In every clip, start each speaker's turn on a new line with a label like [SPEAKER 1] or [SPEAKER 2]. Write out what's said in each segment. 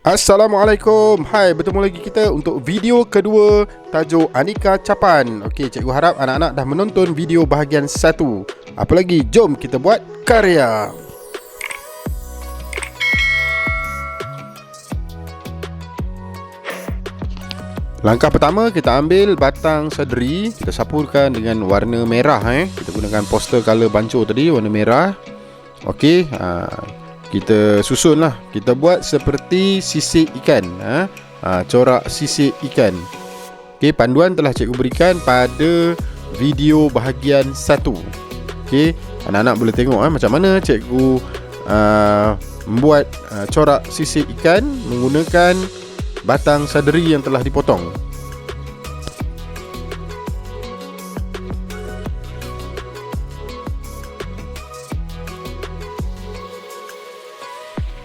[SPEAKER 1] Assalamualaikum. Hai, bertemu lagi kita untuk video kedua Tajuk Anika Capan. Okey, cikgu harap anak-anak dah menonton video bahagian satu. Apa lagi, jom kita buat karya. Langkah pertama kita ambil batang sederi. Kita sapurkan dengan warna merah eh. Kita gunakan poster color banco tadi warna merah. Okey, ha, kita susun lah Kita buat seperti sisik ikan ha? Ha, Corak sisik ikan Okey, panduan telah cikgu berikan pada video bahagian satu. Okey, anak-anak boleh tengok eh, macam mana cikgu uh, membuat uh, corak sisik ikan menggunakan batang saderi yang telah dipotong.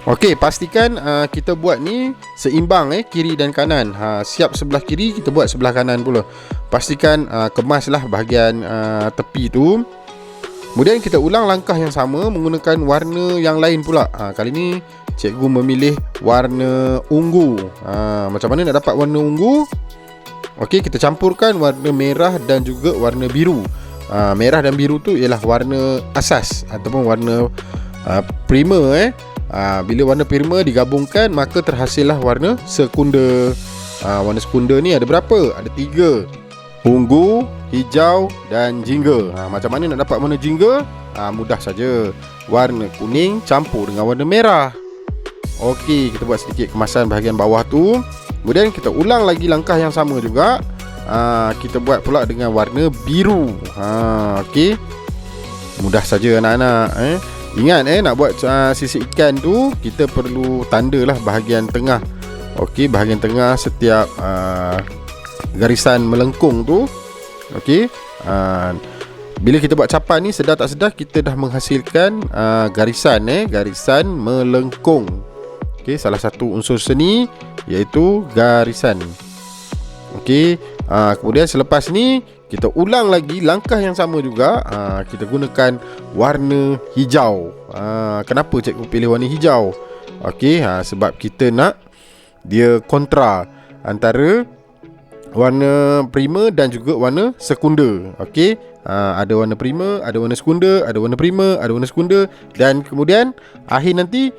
[SPEAKER 1] Okey, pastikan uh, kita buat ni seimbang eh kiri dan kanan. Ha siap sebelah kiri kita buat sebelah kanan pula. Pastikan uh, kemaslah bahagian uh, tepi tu. Kemudian kita ulang langkah yang sama menggunakan warna yang lain pula. Ha kali ni cikgu memilih warna ungu. Ha, macam mana nak dapat warna ungu? Okey, kita campurkan warna merah dan juga warna biru. Ha, merah dan biru tu ialah warna asas ataupun warna uh, primer eh. Ha, bila warna primer digabungkan maka terhasillah warna sekunda. Ha, warna sekunda ni ada berapa? Ada tiga. Ungu, hijau dan jingga. Ha, macam mana nak dapat warna jingga? Ha, mudah saja. Warna kuning campur dengan warna merah. Okey, kita buat sedikit kemasan bahagian bawah tu. Kemudian kita ulang lagi langkah yang sama juga. Ha, kita buat pula dengan warna biru. Ha, okey. Mudah saja anak-anak eh. Ingat eh nak buat uh, sisik ikan tu kita perlu tandalah bahagian tengah. Okey, bahagian tengah setiap uh, garisan melengkung tu. Okey. Uh, bila kita buat capan ni sedar tak sedar kita dah menghasilkan uh, garisan eh, garisan melengkung. Okey, salah satu unsur seni iaitu garisan. Okey, uh, kemudian selepas ni kita ulang lagi langkah yang sama juga. Uh, kita gunakan warna hijau. Uh, kenapa cikgu pilih warna hijau? Okey, uh, sebab kita nak dia kontra antara warna primer dan juga warna sekunda. Okey, uh, ada warna primer, ada warna sekunda, ada warna primer, ada warna sekunda dan kemudian akhir nanti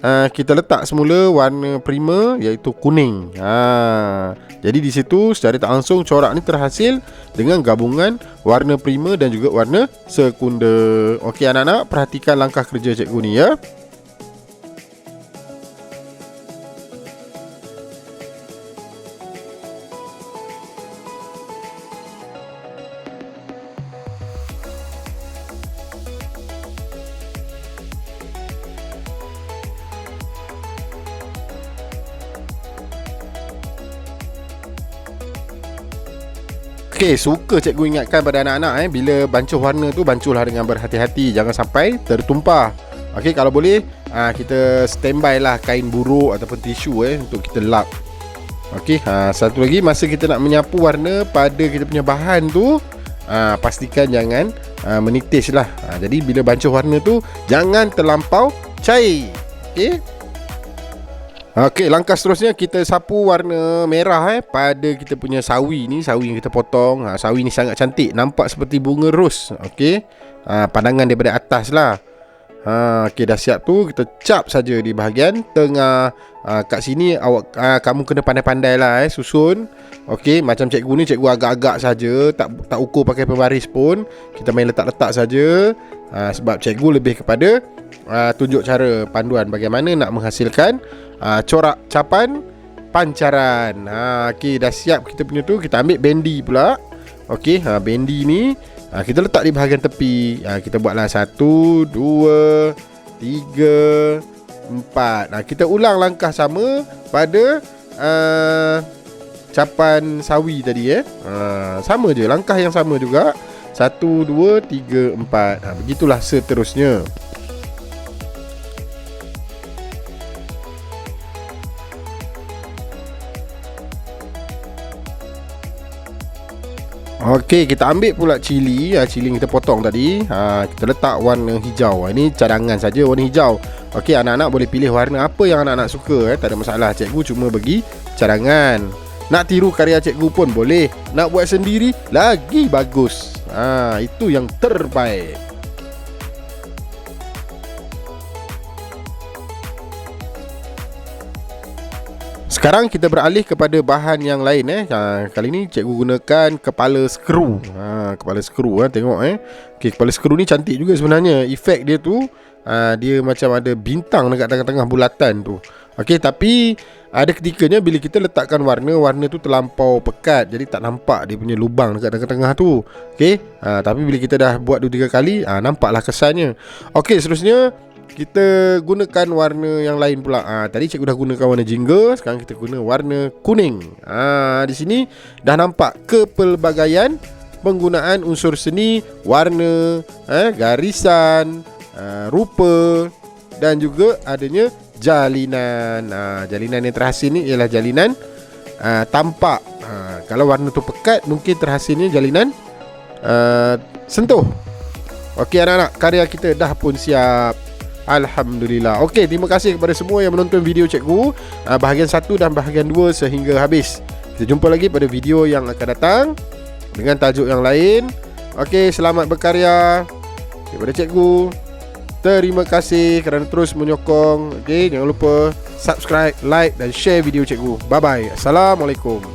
[SPEAKER 1] uh, kita letak semula warna primer iaitu kuning. Ha, jadi di situ secara tak langsung corak ni terhasil dengan gabungan warna primer dan juga warna sekunda. Okey anak-anak, perhatikan langkah kerja cikgu ni ya. Okey, suka cikgu ingatkan pada anak-anak eh bila bancuh warna tu bancuhlah dengan berhati-hati jangan sampai tertumpah. Okey, kalau boleh aa, ah, kita standby lah kain buruk ataupun tisu eh untuk kita lap. Okey, ha, satu lagi masa kita nak menyapu warna pada kita punya bahan tu aa, pastikan jangan aa, menitis lah. Ha, jadi bila bancuh warna tu jangan terlampau cair. Okey. Okey, langkah seterusnya kita sapu warna merah eh pada kita punya sawi ni, sawi yang kita potong. Ha, sawi ni sangat cantik, nampak seperti bunga ros. Okey. Ha, pandangan daripada atas lah. Ha, okey dah siap tu kita cap saja di bahagian tengah. Ha, kat sini awak ha, kamu kena pandai-pandai lah eh susun. Okey, macam cikgu ni cikgu agak-agak saja, tak tak ukur pakai pembaris pun. Kita main letak-letak saja. Ha, sebab cikgu lebih kepada ha, tunjuk cara panduan bagaimana nak menghasilkan uh, corak capan pancaran. Ha okey dah siap kita punya tu kita ambil bendi pula. Okey ha bendi ni ha, kita letak di bahagian tepi. Ha kita buatlah 1 2 3 4. Ha kita ulang langkah sama pada uh, capan sawi tadi eh. Ha sama je langkah yang sama juga. 1 2 3 4. Ha begitulah seterusnya. Okey, kita ambil pula cili, ha, cili kita potong tadi. Ha, kita letak warna hijau. Ha, ini cadangan saja warna hijau. Okey, anak-anak boleh pilih warna apa yang anak-anak suka eh. Tak ada masalah. Cikgu cuma bagi cadangan. Nak tiru karya cikgu pun boleh. Nak buat sendiri lagi bagus. Ha, itu yang terbaik. Sekarang kita beralih kepada bahan yang lain eh. Ha, kali ni cikgu gunakan kepala skru. Ha, kepala skru eh tengok eh. Okey, kepala skru ni cantik juga sebenarnya. Efek dia tu uh, dia macam ada bintang dekat tengah-tengah bulatan tu. Okey, tapi ada ketikanya bila kita letakkan warna, warna tu terlampau pekat jadi tak nampak dia punya lubang dekat tengah-tengah tu. Okey, uh, tapi bila kita dah buat 2 3 kali, uh, nampaklah kesannya. Okey, seterusnya kita gunakan warna yang lain pula. Ha, tadi cikgu dah gunakan warna jingga, sekarang kita guna warna kuning. Ha, di sini dah nampak kepelbagaian penggunaan unsur seni, warna, eh garisan, uh, rupa dan juga adanya jalinan. Ha, jalinan yang terhasil ni ialah jalinan uh, tampak. Ha, kalau warna tu pekat mungkin terhasilnya jalinan uh, sentuh. Okey anak-anak, karya kita dah pun siap. Alhamdulillah. Okey, terima kasih kepada semua yang menonton video cikgu. Uh, Bahagian 1 dan bahagian 2 sehingga habis. Kita jumpa lagi pada video yang akan datang Dengan tajuk yang lain. Okey, selamat berkarya Kepada cikgu. Terima kasih kerana terus menyokong. Okey, jangan lupa subscribe, like dan share video cikgu. Bye-bye. Assalamualaikum